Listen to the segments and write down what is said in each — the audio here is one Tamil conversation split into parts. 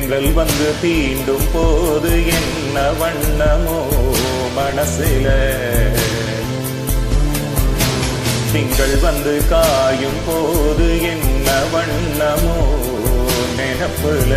தென்றல் வந்து தீண்டும் போது என்ன வண்ணமோ மனசில? திங்கள் வந்து காயும் போது என்ன வண்ணமோ நினப்புல?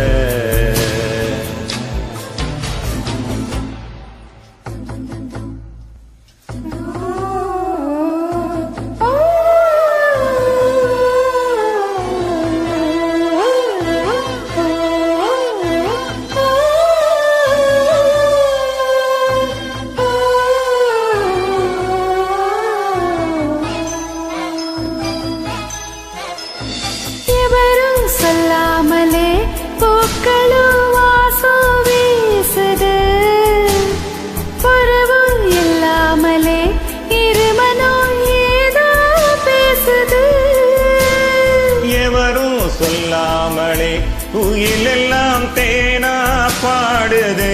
குயிலெல்லாம் தேனா பாடுது.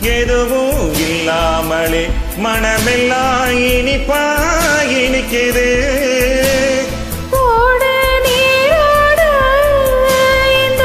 எதுவும் இல்லாமலே மனமெல்லாம் இனிப்பா இனிக்குது. ஓடு நீரோடு இந்த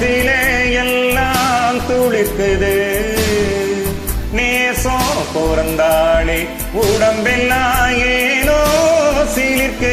நிலத்திலே எல்லாம் துளிர்க்குது. நேசம் பிறந்தாளே உடம்பெல்லாம் ஏனோ சிலிர்க்கு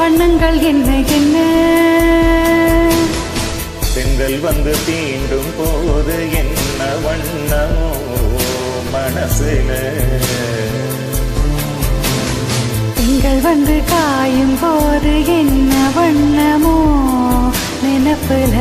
வண்ணங்கள் என்ன என்ன? செங்கல் வந்து தீண்டும் போது என்ன வண்ணமோ மனசுல? திங்கள் வந்து காயும் போது என்ன வண்ணமோ? நினப்புல